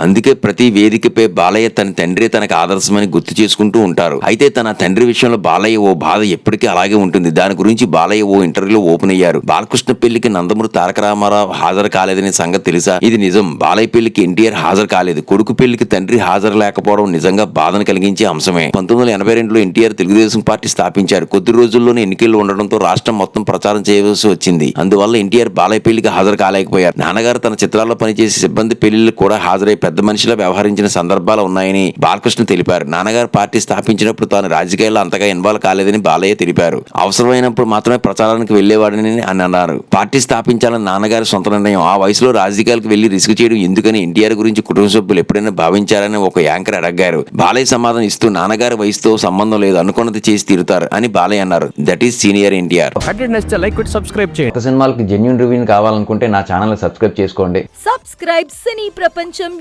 అందుకే ప్రతి వేదికపై బాలయ్య తన తండ్రి తనకు ఆదర్శమని గుర్తు చేసుకుంటూ ఉంటారు. అయితే తన తండ్రి విషయంలో బాలయ్య ఓ బాధ ఎప్పటికీ అలాగే ఉంటుంది. దాని గురించి బాలయ్య ఓ ఇంటర్వ్యూలో ఓపెన్ అయ్యారు. బాలకృష్ణ పెళ్ళికి నందమూరి తారక రామారావు హాజరు కాలేదనే సంగతి తెలుసా? ఇది నిజం. బాలయ్య పెళ్ళికి ఎన్టీఆర్ హాజరు కాలేదు. కొడుకు పెళ్ళికి తండ్రి హాజరు లేకపోవడం నిజంగా బాధను కలిగించే అంశమే. పంతొమ్మిది వందల ఎనభై రెండులో ఎన్టీఆర్ తెలుగుదేశం పార్టీ స్థాపించారు. కొద్ది రోజుల్లోనే ఎన్నికలు ఉండడంతో రాష్ట్రం మొత్తం ప్రచారం చేయవలసి వచ్చింది. అందువల్ల ఎన్టీఆర్ బాలయ్య పెళ్ళికి హాజరు కాలేకపోయారు. నాన్నగారు తన చిత్రాల్లో పనిచేసే సిబ్బంది పెళ్ళికి కూడా హాజరై పెద్ద మనిషిలా వ్యవహరించిన సందర్భాలు ఉన్నాయని బాలకృష్ణ తెలిపారు. నాన్నగారు పార్టీ స్థాపించినప్పుడు తాను రాజకీయాల్లో అంతగా ఇన్వాల్వ్ కాలేదని బాలయ్య తెలిపారు. అవసరమైనప్పుడు మాత్రమే ప్రచారానికి వెళ్ళేవాడని అని అన్నారు. పార్టీ స్థాపించాలని నాన్నగారి సొంత నిర్ణయం. ఆ వయసులో రాజకీయాలకు వెళ్ళి రిస్క్ చేయడం ఎందుకని ఎన్టీఆర్ గురించి కుటుంబ సభ్యులు ఎప్పుడైనా భావించారని ఒక యాంకర్ అడగారు. బాలయ్య సమాధానం ఇస్తూ నాన్నగారి వయసుతో సంబంధం లేదు అనుకున్నది చేసి తీరుతారు అని బాలయ్య అన్నారు. That is senior NTR. Like subscribe చేయండి. కొత్త సినిమాలకి జెన్యున్ రివ్యూని కావాలనుకుంటే నా ఛానల్ సబ్స్క్రైబ్ చేసుకోండి. సబ్స్క్రైబ్ సినీ ప్రపంచం